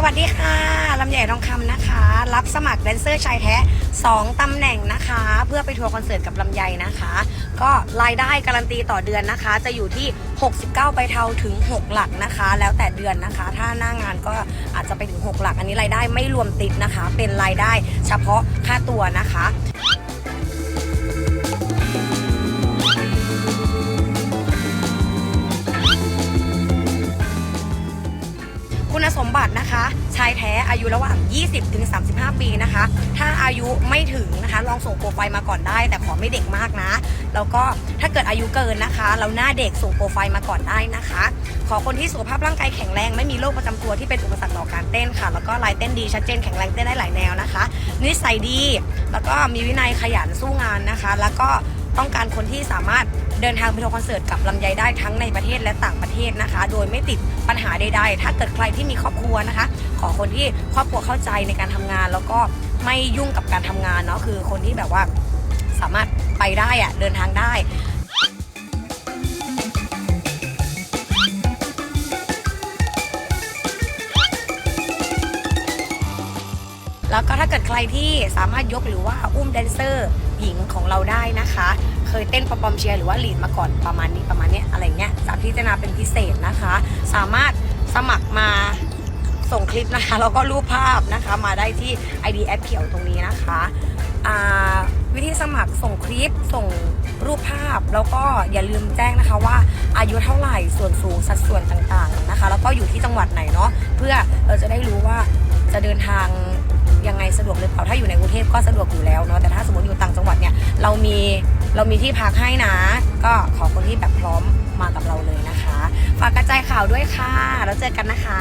สวัสดีค่ะลำใหญ่ทองคำนะคะ รับสมัครแดนเซอร์ชายแท้ 2ตำแหน่งนะคะ เพื่อไปทัวร์คอนเสิร์ตกับลำไยนะคะ ก็รายได้การันตีต่อเดือนนะคะ จะอยู่ที่ 69ไปเท่าถึง 6 หลักนะคะ แล้วแต่เดือนนะคะ ถ้าหน้างานก็อาจจะไปถึง 6 หลัก อันนี้รายได้ไม่รวมติดนะคะ เป็นรายได้เฉพาะค่าตัวนะคะ แท้อายุระหว่าง 20ถึง35 ปีนะคะ ถ้าอายุไม่ถึงนะคะ ลองส่งโปรไฟล์มาก่อนได้ แต่ขอไม่เด็กมากนะ แล้วก็ถ้าเกิดอายุเกินนะคะ เราหน้าเด็กส่งโปรไฟล์มาก่อนได้นะคะ ขอคนที่สุขภาพร่างกายแข็งแรงไม่มีโรคประจำตัวที่เป็นอุปสรรคต่อการเต้นค่ะ แล้วก็ลายเต้นดีชัดเจนแข็งแรงเต้นได้หลายแนวนะคะนิสัยดี แล้วก็มีวินัยขยันสู้งานนะคะ แล้วก็ ต้องการคนที่สามารถเดินทางไปทัวร์คอนเสิร์ตกับลำไยได้ทั้งในประเทศและต่างประเทศนะคะ โดยไม่ติดปัญหาใดๆ ถ้าเกิดใครที่มีครอบครัวนะคะ ขอคนที่ครอบครัวเข้าใจในการทำงาน แล้วก็ไม่ยุ่งกับการทำงานเนาะคือคนที่แบบว่าสามารถไปได้อะเดินทางได้ แล้วก็ถ้าเกิดใครที่สามารถยกหรือว่าอุ้มแดนเซอร์หญิงของเราได้นะคะ เคยเต้นปอปอมเชียร์หรือว่าลีดมาก่อนประมาณนี้ประมาณเนี้ยอะไรเงี้ยจะพิจารณาเป็นพิเศษนะคะ สามารถสมัครมาส่งคลิปนะคะแล้วก็รูปภาพนะคะมาได้ที่ ID แอปเขียวตรงนี้นะคะอ่าวิธีสมัครส่งคลิปส่งรูปภาพแล้วก็อย่าลืมแจ้งนะคะว่าอายุเท่าไหร่ส่วนสูงสัดส่วนต่างๆนะคะ แล้วก็อยู่ที่จังหวัดไหนเนาะเพื่อเราจะได้รู้ว่าจะเดินทาง วกหรือเปล่าถ้าอยู่ในกรุงเทพก็สะดวกอยู่แล้วเนาะแต่ถ้าสมมติอยู่ต่างจังหวัดเนี่ยเรามีเรามีที่พักให้นะ ก็ขอคนที่แบบพร้อมมากับเราเลยนะคะ ฝากกระจายข่าวด้วยค่ะ แล้วเจอกันนะคะ